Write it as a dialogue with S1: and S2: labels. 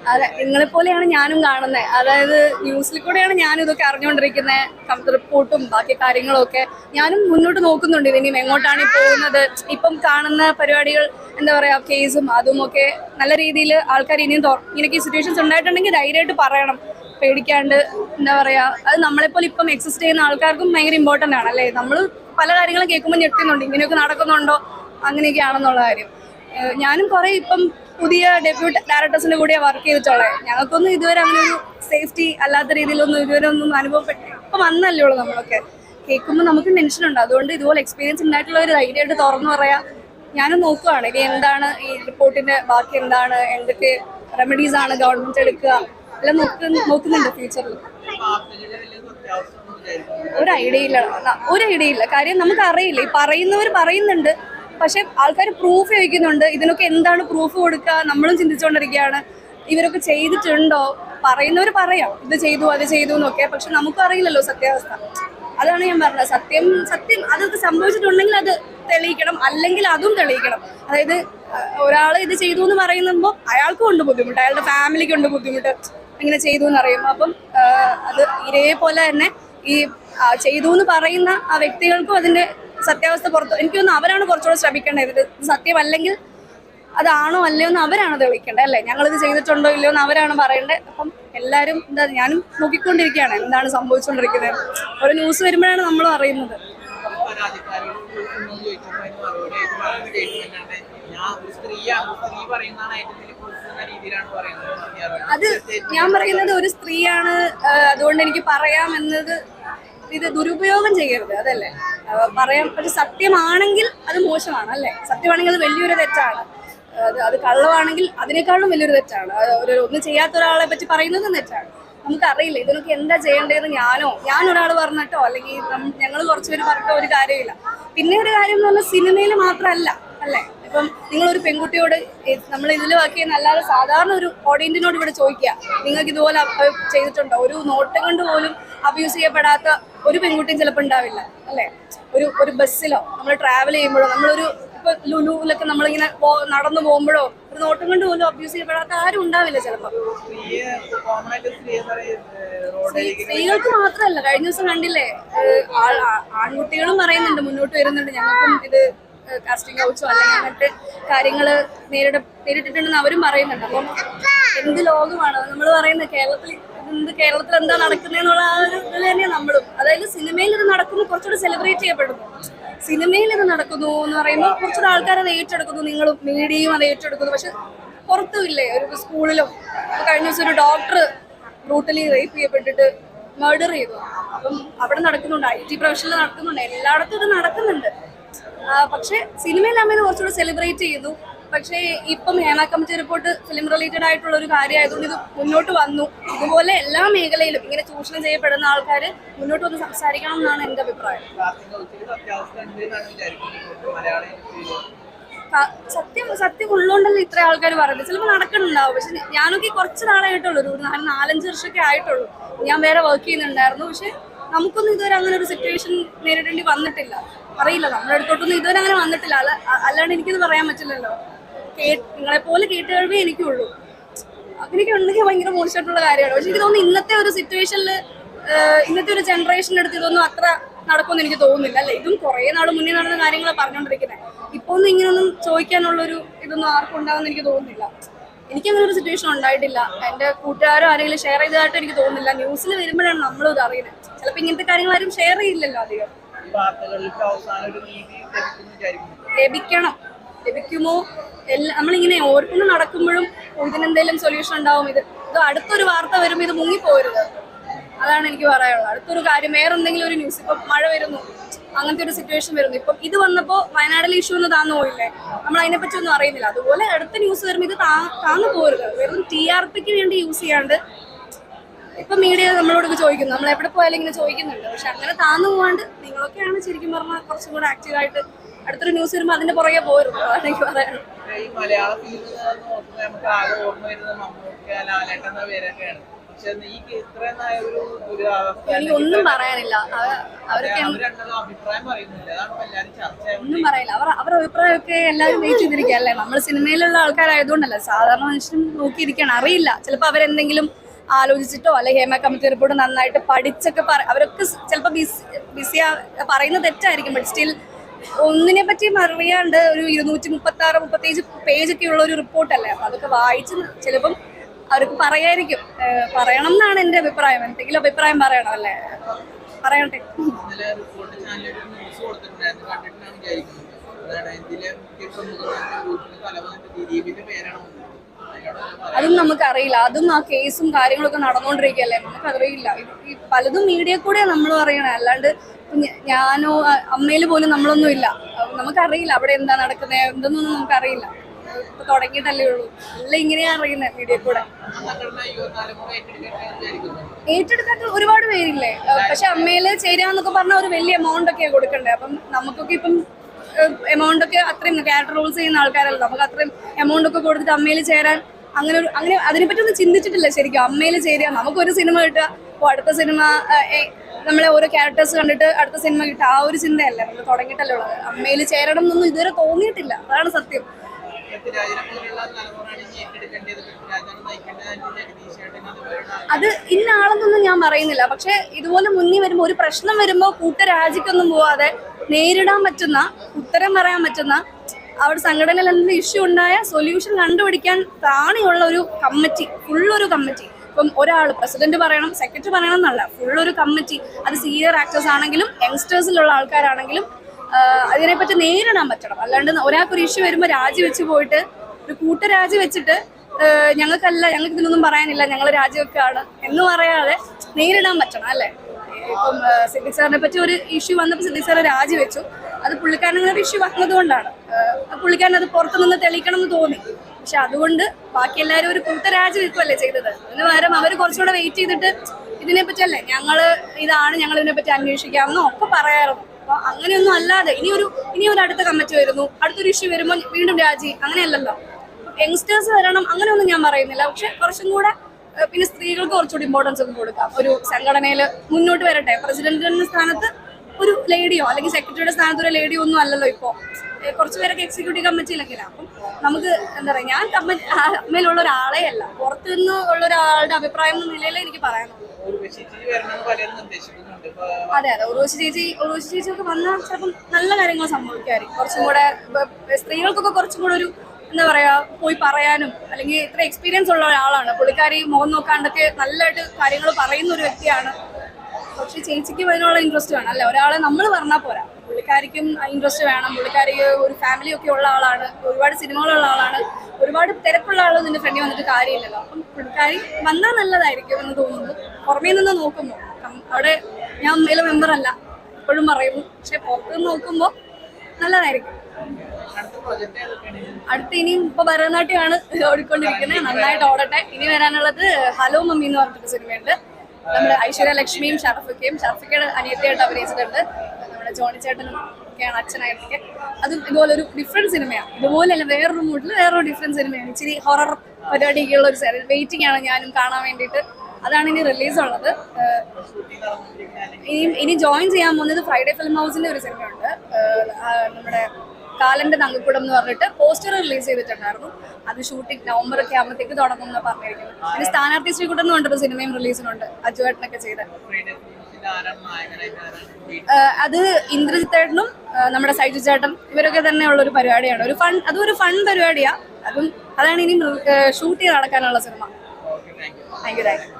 S1: അതെ നിങ്ങളെ പോലെയാണ് ഞാനും കാണുന്നത് അതായത് ന്യൂസിൽ കൂടെയാണ് ഞാനും ഇതൊക്കെ അറിഞ്ഞുകൊണ്ടിരിക്കുന്നത് റിപ്പോർട്ടും ബാക്കി കാര്യങ്ങളും ഒക്കെ ഞാനും മുന്നോട്ട് നോക്കുന്നുണ്ട്. ഇനിയും എങ്ങോട്ടാണ് പോകുന്നത്? ഇപ്പം കാണുന്ന പരിപാടികൾ എന്താ പറയുക കേസും അതും ഒക്കെ നല്ല രീതിയിൽ ആൾക്കാർ ഇനിയും ഇങ്ങനെയൊക്കെ സിറ്റുവേഷൻസ് ഉണ്ടായിട്ടുണ്ടെങ്കിൽ ധൈര്യമായിട്ട് പറയണം. പേടിക്കാണ്ട് എന്താ പറയുക അത് നമ്മളെപ്പോലെ ഇപ്പം എക്സിസ്റ്റ് ചെയ്യുന്ന ആൾക്കാർക്കും ഭയങ്കര ഇമ്പോർട്ടന്റ് ആണ് അല്ലേ? നമ്മൾ പല കാര്യങ്ങളും കേൾക്കുമ്പോൾ ഞെട്ടുന്നുണ്ട്. ഇങ്ങനെയൊക്കെ നടക്കുന്നുണ്ടോ? അങ്ങനെയൊക്കെയാണെന്നുള്ള കാര്യം. ഞാനും കുറേ ഇപ്പം പുതിയ ഡെബ്യൂട്ട് ഡയറക്ടേഴ്സിന്റെ കൂടെ വർക്ക് ചെയ്തിട്ടുള്ളത് ഞങ്ങൾക്കൊന്നും ഇതുവരെ അങ്ങനെ ഒരു സേഫ്റ്റി അല്ലാത്ത രീതിയിലൊന്നും ഇതുവരെ ഒന്നും അനുഭവപ്പെട്ടു ഇപ്പൊ വന്നല്ലേ ഉള്ളൂ നമ്മളൊക്കെ. കേൾക്കുമ്പോൾ നമുക്ക് ടെൻഷൻ ഉണ്ട്. അതുകൊണ്ട് ഇതുപോലെ എക്സ്പീരിയൻസ് ഉണ്ടായിട്ടുള്ള ഒരു ധൈര്യമായിട്ട് തുറന്നു പറയാം. ഞാനും നോക്കുവാണ്. ഇനി എന്താണ് ഈ റിപ്പോർട്ടിന്റെ ബാക്കി എന്താണ്? എന്തൊക്കെ റെമഡീസ് ആണ് ഗവൺമെന്റ് എടുക്കുക? എല്ലാം നോക്ക് നോക്കുന്നുണ്ട് ഫ്യൂച്ചറിൽ ഒരു ഐഡിയ ഇല്ല. ഒരു ഐഡിയ ഇല്ല. കാര്യം നമുക്ക് അറിയില്ല ഈ പറയുന്നവർ പറയുന്നുണ്ട്. പക്ഷെ ആൾക്കാർ പ്രൂഫ് ചോദിക്കുന്നുണ്ട്. ഇതിനൊക്കെ എന്താണ് പ്രൂഫ് കൊടുക്കുക? നമ്മളും ചിന്തിച്ചുകൊണ്ടിരിക്കുകയാണ്. ഇവരൊക്കെ ചെയ്തിട്ടുണ്ടോ? പറയുന്നവർ പറയാം. ഇത് ചെയ്തു അത് ചെയ്തു എന്നൊക്കെ. പക്ഷെ നമുക്കും അറിയില്ലല്ലോ സത്യാവസ്ഥ. അതാണ് ഞാൻ പറഞ്ഞത്. സത്യം സത്യം അതൊക്കെ സംഭവിച്ചിട്ടുണ്ടെങ്കിൽ അത് തെളിയിക്കണം. അല്ലെങ്കിൽ അതും തെളിയിക്കണം. അതായത് ഒരാൾ ഇത് ചെയ്തു എന്ന് പറയുമ്പോൾ അയാൾക്കും ഉണ്ട് ബുദ്ധിമുട്ട്. അയാളുടെ ഫാമിലിക്ക് ഉണ്ട് ബുദ്ധിമുട്ട്. ഇങ്ങനെ ചെയ്തു എന്ന് അറിയുമ്പോൾ അപ്പം അത് ഇതേപോലെ തന്നെ ഈ ചെയ്തു എന്ന് പറയുന്ന ആ വ്യക്തികൾക്കും അതിന്റെ സത്യാവസ്ഥ പുറത്ത് എനിക്ക് തോന്നുന്നു അവരാണ് കുറച്ചുകൂടെ ശ്രമിക്കേണ്ടത്. ഇത് സത്യമല്ലെങ്കിൽ അതാണോ അല്ലയോ എന്ന് അവരാണ് തെളിയിക്കേണ്ടത് അല്ലേ? ഇത് ചെയ്തിട്ടുണ്ടോ ഇല്ലയോ എന്ന് അവരാണ് പറയേണ്ടത്. അപ്പം എല്ലാവരും എന്താ ഞാനും നോക്കിക്കൊണ്ടിരിക്കുകയാണ് എന്താണ് സംഭവിച്ചുകൊണ്ടിരിക്കുന്നത്. ഒരു ന്യൂസ് വരുമ്പോഴാണ് നമ്മൾ അറിയുന്നത്. അത് ഞാൻ പറയുന്നത് ഒരു സ്ത്രീയാണ് അതുകൊണ്ട് എനിക്ക് പറയാം എന്നത് ഇത് ദുരുപയോഗം ചെയ്യരുത് അതല്ലേ? ആ, പറയാം പക്ഷെ സത്യമാണെങ്കിൽ അത് മോശമാണ് അല്ലേ? സത്യമാണെങ്കിൽ അത് വലിയൊരു തെറ്റാണ്. അത് അത് കള്ളമാണെങ്കിൽ അതിനേക്കാളും വലിയൊരു തെറ്റാണ്. ഒരു ഒന്നും ചെയ്യാത്ത ഒരാളെ പറ്റി പറയുന്നത് തെറ്റാണ്. നമുക്കറിയില്ല ഇതിനൊക്കെ എന്താ ചെയ്യേണ്ടതെന്ന് ഞാനോ ഞാൻ പറഞ്ഞിട്ടോ അല്ലെങ്കിൽ ഞങ്ങൾ കുറച്ചുപേര് പറഞ്ഞിട്ടോ ഒരു കാര്യമില്ല. പിന്നെ ഒരു കാര്യം എന്ന് പറഞ്ഞാൽ സിനിമയിൽ മാത്രമല്ല അല്ലേ? ഇപ്പം നിങ്ങളൊരു പെൺകുട്ടിയോട് നമ്മൾ ഇതിൽ വർക്ക് ചെയ്യുന്ന അല്ലാതെ സാധാരണ ഒരു ഓഡിയൻസിനോട് ഇവിടെ ചോദിക്കുക. നിങ്ങൾക്ക് ഇതുപോലെ ചെയ്തിട്ടുണ്ടോ? ഒരു നോട്ടം കൊണ്ട് പോലും അബ്യൂസ് ചെയ്യപ്പെടാത്ത ഒരു പെൺകുട്ടിയും ചിലപ്പോൾ ഉണ്ടാവില്ല അല്ലേ? ഒരു ഒരു ബസ്സിലോ നമ്മൾ ട്രാവൽ ചെയ്യുമ്പോഴോ നമ്മളൊരു ഇപ്പൊ ലുലുവിലൊക്കെ നമ്മളിങ്ങനെ നടന്നു പോകുമ്പോഴോ ഒരു നോട്ടം കൊണ്ട് പോലും അബ്യൂസ് ചെയ്യപ്പെടാത്ത ആരും ഉണ്ടാവില്ല
S2: ചിലപ്പോ.
S1: സ്ത്രീകൾക്ക് മാത്രമല്ല കഴിഞ്ഞ ദിവസം കണ്ടില്ലേ ആൺകുട്ടികളും പറയുന്നുണ്ട് മുന്നോട്ട് വരുന്നുണ്ട്. ഞങ്ങൾക്കും ഇത് കാസ്റ്റിംഗ് ഔച്ചോ അല്ലെങ്കിൽ അങ്ങനത്തെ കാര്യങ്ങൾ നേരിട നേരിട്ടിട്ടുണ്ടെന്ന് അവരും പറയുന്നുണ്ട്. അപ്പം എന്ത് ലോകമാണ്? നമ്മൾ പറയുന്നത് കേരളത്തിൽ എന്ത് കേരളത്തിൽ എന്താ നടക്കുന്നതെന്നുള്ള ആ ഒരു ഇതിൽ തന്നെയാണ് നമ്മളും അതായത് സിനിമയിൽ ഇത് നടക്കുന്നു കുറച്ചുകൂടി സെലിബ്രേറ്റ് ചെയ്യപ്പെടുന്നു. സിനിമയിൽ ഇത് നടക്കുന്നു എന്ന് പറയുമ്പോൾ കുറച്ചുകൂടെ ആൾക്കാർ അത് ഏറ്റെടുക്കുന്നു. നിങ്ങളും മീഡിയയും അത് ഏറ്റെടുക്കുന്നു. പക്ഷെ പുറത്തും ഇല്ലേ? ഒരു സ്കൂളിലും കഴിഞ്ഞ ദിവസം ഒരു ഡോക്ടർ ബ്രൂട്ടലി റേപ്പ് ചെയ്യപ്പെട്ടിട്ട് മർഡർ ചെയ്തു. അപ്പം അവിടെ നടക്കുന്നുണ്ട്. ഐ ടി പ്രൊഫഷനിൽ നടക്കുന്നുണ്ട്. എല്ലായിടത്തും ഇത് നടക്കുന്നുണ്ട്. പക്ഷേ സിനിമയിലാകുമ്പോൾ ഇത് കുറച്ചുകൂടെ സെലിബ്രേറ്റ് ചെയ്തു. പക്ഷേ ഇപ്പം Hema committee report film related ആയിട്ടുള്ള ഒരു കാര്യമായതുകൊണ്ട് ഇത് മുന്നോട്ട് വന്നു. ഇതുപോലെ എല്ലാ മേഖലയിലും ഇങ്ങനെ ചൂഷണം ചെയ്യപ്പെടുന്ന ആൾക്കാർ മുന്നോട്ട് വന്ന് സംസാരിക്കണം എന്നാണ് എന്റെ അഭിപ്രായം സത്യം സത്യം ഉള്ളതുകൊണ്ടല്ലേ ഇത്ര ആൾക്കാർ പറയുന്നത്? ചിലപ്പോൾ നടക്കുന്നുണ്ടാവും. പക്ഷെ ഞാനൊക്കെ കുറച്ച് നാളായിട്ടുള്ളൂ. ഒരു നാല് നാലഞ്ച് വർഷമൊക്കെ ആയിട്ടുള്ളൂ. ഞാൻ വേറെ വർക്ക് ചെയ്യുന്നുണ്ടായിരുന്നു. പക്ഷെ നമുക്കൊന്നും ഇതുവരെ അങ്ങനെ ഒരു സിറ്റുവേഷൻ നേരിടേണ്ടി വന്നിട്ടില്ല. അറിയില്ല. നമ്മുടെ അടുത്തോട്ടൊന്നും ഇതുവരെ അങ്ങനെ വന്നിട്ടില്ല. അല്ലാണ്ട് എനിക്കിത് പറയാൻ പറ്റില്ലല്ലോ. നിങ്ങളെ പോലെ കേട്ടുകഴിവേ എനിക്കുള്ളൂ. അങ്ങനെയൊക്കെ ഉണ്ടെങ്കിൽ ഭയങ്കര മോശമായിട്ടുള്ള കാര്യമാണ്. പക്ഷെ എനിക്ക് തോന്നുന്നു ഇന്നത്തെ ഒരു സിറ്റുവേഷനിൽ ഇന്നത്തെ ഒരു ജനറേഷന്റെ അടുത്ത് ഇതൊന്നും അത്ര നടക്കുമെന്ന് എനിക്ക് തോന്നുന്നില്ല. അല്ലെ? ഇതും കുറേ നാൾ മുന്നേ നടന്ന കാര്യങ്ങളാണ് പറഞ്ഞുകൊണ്ടിരിക്കുന്നത് ഇപ്പോൾ ഒന്നും ഇങ്ങനെയൊന്നും ചോദിക്കാനുള്ളൊരു ഇതൊന്നും ആർക്കും ഉണ്ടാകുമെന്ന് എനിക്ക് തോന്നുന്നില്ല. എനിക്ക് അങ്ങനെ ഒരു സിറ്റുവേഷൻ ഉണ്ടായിട്ടില്ല. എന്റെ കൂട്ടുകാരോ ആരെങ്കിലും ഷെയർ ചെയ്തതായിട്ട് എനിക്ക് തോന്നുന്നില്ല. ന്യൂസിൽ വരുമ്പോഴാണ് നമ്മളും ഇത് അറിയുന്നത് ചിലപ്പോൾ ഇങ്ങനത്തെ കാര്യങ്ങൾ ആരും ഷെയർ ചെയ്യില്ലല്ലോ അധികം. ലഭിക്കണം. ലഭിക്കുമോ? എല്ലാ നമ്മളിങ്ങനെ ഓരോന്ന് നടക്കുമ്പോഴും ഇതിനെന്തെങ്കിലും സൊല്യൂഷൻ ഉണ്ടാവും. ഇത് ഇത് അടുത്തൊരു വാർത്ത വരുമ്പോൾ ഇത് മുങ്ങിപ്പോരുത്. അതാണ് എനിക്ക് പറയാനുള്ളത്. അടുത്തൊരു കാര്യം വേറെ എന്തെങ്കിലും ഒരു ന്യൂസ് ഇപ്പം മഴ വരുന്നു അങ്ങനത്തെ ഒരു സിറ്റുവേഷൻ വരുന്നു. ഇപ്പം ഇത് വന്നപ്പോൾ വയനാടിലെ ഇഷ്യൂ ഒന്ന് താന്നു പോയില്ലേ നമ്മൾ അതിനെപ്പറ്റി ഒന്നും അറിയുന്നില്ല. അതുപോലെ അടുത്ത ന്യൂസ് വരുമ്പോൾ ഇത് താന്നു പോരുത്. വെറും ടി ആർ പിക്ക് വേണ്ടി യൂസ് ചെയ്യാണ്ട് ഇപ്പൊ മീഡിയ നമ്മളോട് ചോദിക്കുന്നു. നമ്മൾ എവിടെ പോയാലും ഇങ്ങനെ ചോദിക്കുന്നുണ്ട്. പക്ഷെ അങ്ങനെ താന്നു പോകാണ്ട് നിങ്ങളൊക്കെയാണ് ശരിക്കും പറഞ്ഞാൽ കുറച്ചും കൂടെ ആക്റ്റീവായിട്ട് അടുത്തൊരു ന്യൂസ് വരുമ്പോൾ അതിന്റെ പുറകെ പോയിരുന്നു അതാണ്. എനിക്ക് പറയാനുള്ളത്
S2: ഈ മലയാള നോക്കുമ്പോൾ നമുക്ക് ആകെ ഓർമ്മ വരുന്നത് മമ്മൂക്ക ലാലേട്ടൻ എന്ന പേരൊക്കെയാണ്. പക്ഷെ ഈ ഇത്രയും ഒരു ദുരിതാവസ്ഥ
S1: എനിക്ക് ഒന്നും പറയാനില്ല. അവ- അവരൊക്കെ
S2: അവർ രണ്ടും അഭിപ്രായം പറയുന്നില്ല. അതാണ് ഇപ്പൊ എല്ലാവരും ചർച്ച.
S1: ഒന്നും പറയില്ല. അവർ അവരുടെ അഭിപ്രായമൊക്കെ എല്ലാവരും വെയിറ്റ് ചെയ്തിരിക്കുകയല്ലേ നമ്മൾ സിനിമയിലുള്ള ആൾക്കാരായതുകൊണ്ടല്ല. സാധാരണ മനുഷ്യനും നോക്കിയിരിക്കണം അറിയില്ല. ചിലപ്പോൾ അവരെന്തെങ്കിലും ആലോചിച്ചിട്ടോ അല്ലെ ഹേമ കമ്മിറ്റി റിപ്പോർട്ട് നന്നായിട്ട് പഠിച്ചൊക്കെ പറ അവരൊക്കെ ചിലപ്പോൾ ബിസി ബിസിയാ പറയുന്നത് തെറ്റായിരിക്കും. ബട്ട് സ്റ്റിൽ ഒന്നിനെ പറ്റി അറിയാണ്ട് ഒരു ഇരുന്നൂറ്റി മുപ്പത്തി ആറ് മുപ്പത്തേഴ് പേജൊക്കെ ഉള്ള ഒരു റിപ്പോർട്ടല്ലേ? അപ്പൊ അതൊക്കെ വായിച്ച് ചിലപ്പം അവർക്ക് പറയായിരിക്കും. പറയണം എന്നാണ് എന്റെ അഭിപ്രായം. എന്തെങ്കിലും അഭിപ്രായം പറയണം അല്ലേ? പറയട്ടെ. അതും നമുക്കറിയില്ല. അതും ആ കേസും കാര്യങ്ങളൊക്കെ നടന്നുകൊണ്ടിരിക്കുകയല്ലേ നമുക്കറിയില്ല. പലതും മീഡിയ കൂടെ നമ്മൾ പറയണേ. അല്ലാണ്ട് ഞാനോ അമ്മയിൽ പോലും നമ്മളൊന്നും ഇല്ല. നമുക്കറിയില്ല അവിടെ എന്താ നടക്കുന്നത് എന്തെന്നൊന്നും നമുക്കറിയില്ല. ഇപ്പൊ തുടങ്ങിയതല്ലേ ഉള്ളൂ. അല്ല ഇങ്ങനെയാ അറിയുന്നത് മീഡിയ കൂടെ. ഏറ്റെടുക്കാൻ ഒരുപാട് പേരില്ലേ? പക്ഷെ അമ്മയിൽ ചേരാന്നൊക്കെ പറഞ്ഞ ഒരു വലിയ എമൗണ്ട് ഒക്കെയാണ് കൊടുക്കണ്ടേ. അപ്പം നമുക്കൊക്കെ ഇപ്പം എമൗണ്ട് ഒക്കെ അത്രയും ക്യാരക്ടർ റോൾസ് ചെയ്യുന്ന ആൾക്കാരല്ല. നമുക്ക് അത്രയും എമൗണ്ട് ഒക്കെ കൊടുത്തിട്ട് അമ്മയിൽ ചേരാൻ അങ്ങനെ ഒരു അങ്ങനെ അതിനെപ്പറ്റി ഒന്നും ചിന്തിച്ചിട്ടില്ല ശരിക്കും. അമ്മയിൽ ചേരുക നമുക്കൊരു സിനിമ കിട്ടുക അടുത്ത സിനിമ നമ്മളെ ഓരോ ക്യാരക്ടേഴ്സ് കണ്ടിട്ട് അടുത്ത സിനിമ കിട്ടുക. ആ ഒരു ചിന്തയല്ല നമ്മൾ തുടങ്ങിയിട്ടല്ലേ ഉള്ളത്. അമ്മയിൽ ചേരണം എന്നൊന്നും ഇതുവരെ തോന്നിയിട്ടില്ല. അതാണ് സത്യം. അത് ഇന്ന ആളെന്നൊന്നും ഞാൻ പറയുന്നില്ല. പക്ഷെ ഇതുപോലെ മുന്നിൽ വരുമ്പോൾ ഒരു പ്രശ്നം വരുമ്പോൾ കൂട്ടരാജിക്കൊന്നും പോവാതെ നേരിടാൻ പറ്റുന്ന ഉത്തരം പറയാൻ പറ്റുന്ന അവിടെ സംഘടനയിൽ എന്തെങ്കിലും ഇഷ്യൂ ഉണ്ടായ സൊല്യൂഷൻ കണ്ടുപിടിക്കാൻ താണിയുള്ള ഒരു കമ്മിറ്റി ഫുള്ളൊരു കമ്മിറ്റി ഇപ്പം ഒരാൾ പ്രസിഡന്റ് പറയണം സെക്രട്ടറി പറയണം എന്നല്ല. ഫുള്ളൊരു കമ്മിറ്റി അത് സീനിയർ ആക്ടേഴ്സ് ആണെങ്കിലും യങ്സ്റ്റേഴ്സിലുള്ള ആൾക്കാരാണെങ്കിലും അതിനെപ്പറ്റി നേരിടാൻ പറ്റണം. അല്ലാണ്ട് ഒരാൾക്കൊരു ഇഷ്യൂ വരുമ്പോൾ രാജി വെച്ച് പോയിട്ട് ഒരു കൂട്ടരാജി വെച്ചിട്ട് ഞങ്ങൾക്കല്ല ഞങ്ങൾക്ക് ഇതിനൊന്നും പറയാനില്ല ഞങ്ങൾ രാജിവെക്കാണ് എന്ന് പറയാതെ നേരിടാൻ പറ്റണം അല്ലേ? ഇപ്പം സിദ്ദിഖ് സാറിനെ പറ്റി ഒരു ഇഷ്യൂ വന്നപ്പോൾ സിദ്ദിഖ് സാറ് രാജിവെച്ചു അത് പുള്ളിക്കാരനൊരു ഒരു ഇഷ്യൂ വന്നതുകൊണ്ടാണ്. പുള്ളിക്കാരൻ അത് പുറത്തുനിന്ന് തെളിയിക്കണം എന്ന് തോന്നി. പക്ഷെ അതുകൊണ്ട് ബാക്കി എല്ലാവരും ഒരു കൂട്ടരാജ് വെക്കുമല്ലേ ചെയ്തത്? അതിന് പകരം അവർ കുറച്ചുകൂടെ വെയിറ്റ് ചെയ്തിട്ട് ഇതിനെ പറ്റിയല്ലേ ഞങ്ങൾ ഇതാണ് ഞങ്ങൾ ഇതിനെ പറ്റി അന്വേഷിക്കാമെന്നോ ഒക്കെ പറയാറുണ്ട്. അപ്പൊ അങ്ങനെയൊന്നും അല്ലാതെ ഇനി ഒരു ഇനി ഒരു അടുത്ത കമ്മിറ്റി വരുന്നു അടുത്തൊരു ഇഷ്യൂ വരുമ്പോൾ വീണ്ടും രാജി അങ്ങനെയല്ലല്ലോ. യങ്സ്റ്റേഴ്സ് വരണം അങ്ങനെയൊന്നും ഞാൻ പറയുന്നില്ല. പക്ഷെ കുറച്ചും കൂടെ പിന്നെ സ്ത്രീകൾക്ക് കുറച്ചുകൂടി ഇമ്പോർട്ടൻസ് ഒക്കെ കൊടുക്കാം. ഒരു സംഘടനയിൽ മുന്നോട്ട് വരട്ടെ. പ്രസിഡന്റിന്റെ സ്ഥാനത്ത് ഒരു ലേഡിയോ അല്ലെങ്കിൽ സെക്രട്ടറിയുടെ സ്ഥാനത്ത് ഒരു ലേഡിയോ ഒന്നും അല്ലല്ലോ ഇപ്പോൾ കുറച്ച് പേരൊക്കെ എക്സിക്യൂട്ടീവ് കമ്മിറ്റിയിലൊക്കെയാണ് അപ്പം നമുക്ക് എന്താ പറയുക ഞാൻ കമ്മിറ്റി അമ്മയിലുള്ള ഒരാളെ അല്ല പുറത്തു നിന്ന് ഉള്ള ഒരാളുടെ അഭിപ്രായം എന്ന നിലയിലേ എനിക്ക് പറയാനുള്ളൂ അതെ അതെ. ഉറവശി ചേച്ചി ഉറവശി ചേച്ചി ഒക്കെ വന്നാൽ ചിലപ്പം നല്ല കാര്യങ്ങൾ സംഭവിക്കായിരിക്കും കുറച്ചും കൂടെ സ്ത്രീകൾക്കൊക്കെ കുറച്ചും കൂടെ ഒരു എന്താ പറയാ പോയി പറയാനും അല്ലെങ്കിൽ ഇത്ര എക്സ്പീരിയൻസ് ഉള്ള ഒരാളാണ്. പുള്ളിക്കാരി മുഖം നോക്കാണ്ടൊക്കെ നല്ലതായിട്ട് കാര്യങ്ങൾ പറയുന്ന ഒരു വ്യക്തിയാണ്. പക്ഷെ ചേച്ചിക്ക് അതിനുള്ള ഇൻട്രസ്റ്റ് വേണം. അല്ലെ ഒരാളെ നമ്മൾ പറഞ്ഞാൽ പോരാ. പുള്ളിക്കാരിക്കും ഇൻട്രസ്റ്റ് വേണം. പുള്ളിക്കാരി ഒരു ഫാമിലി ഒക്കെ ഉള്ള ആളാണ്. ഒരുപാട് സിനിമകളുള്ള ആളാണ്. ഒരുപാട് തിരക്കുള്ള ആൾ നിന്റെ ഫ്രണ്ടിൽ വന്നിട്ട് കാര്യമില്ലല്ലോ. അപ്പം പുള്ളിക്കാരി വന്നാൽ നല്ലതായിരിക്കും എന്ന് തോന്നുന്നു. പുറമേ നിന്ന് നോക്കുമ്പോൾ അവിടെ ഞാൻ ഒന്നിലും മെമ്പർ അല്ല. എപ്പോഴും പറയുന്നു പക്ഷെ പുറത്ത് നിന്ന് നോക്കുമ്പോൾ നല്ലതായിരിക്കും.
S2: അടുത്ത്
S1: ഇനിയും ഇപ്പൊ ഭരതനാട്യമാണ് ഓടിക്കൊണ്ടിരിക്കുന്നത്. നന്നായിട്ട് ഓടട്ടെ. ഇനി വരാനുള്ളത് ഹലോ മമ്മി എന്ന് പറഞ്ഞിട്ടൊരു സിനിമയുണ്ട്. നമ്മുടെ ഐശ്വര്യ ലക്ഷ്മിയും ഷറഫക്കയും. ഷറഫക്കയുടെ അനിയത്തിയായിട്ട് അഭിനയിച്ചിട്ടുണ്ട്. ജോണി ചേട്ടനും ഒക്കെയാണ് അച്ഛനായിട്ടൊക്കെ. അതും ഇതുപോലെ ഒരു ഡിഫറെന്റ് സിനിമയാണ് ഇതുപോലെയല്ല വേറൊരു മൂഡിൽ വേറൊരു ഡിഫറെന്റ് സിനിമയാണ് ഇച്ചിരി ഹൊറർ പരിപാടിയൊക്കെയുള്ള ഒരു വെയിറ്റിംഗ് ആണ് ഞാനും കാണാൻ വേണ്ടിയിട്ട്. അതാണ് ഇനി റിലീസ് ഉള്ളത്. ഇനി ഇനി ജോയിൻ ചെയ്യാൻ പോകുന്നത് ഫ്രൈഡേ ഫിലിം ഹൗസിന്റെ ഒരു സിനിമയുണ്ട് നമ്മുടെ കാലന്റെ തങ്കക്കുടം എന്ന് പറഞ്ഞിട്ട് പോസ്റ്റർ റിലീസ് ചെയ്തിട്ടുണ്ടായിരുന്നു. അത് ഷൂട്ടിംഗ് നവംബർ ഒക്കെ ആകുമ്പോഴത്തേക്ക് തുടങ്ങും എന്ന് പറഞ്ഞിരിക്കുന്നത് പിന്നെ സ്ഥാനാർത്ഥി ശ്രീകുട്ടൻ എന്ന് പറഞ്ഞിട്ടൊരു സിനിമയും റിലീസിനുണ്ട് അജുവേട്ടനൊക്കെ ചെയ്ത്. അത് ഇന്ദ്രജിത്തേട്ടനും ചേട്ടനും നമ്മുടെ സൈജു ചേട്ടൻ ഇവരൊക്കെ തന്നെ ഉള്ള ഒരു പരിപാടിയാണ്. ഒരു ഫൺ അതും ഒരു ഫൺ പരിപാടിയാ. അതും അതാണ് ഇനി ഷൂട്ട് ചെയ്ത് നടക്കാനുള്ള cinema. Thank you thank you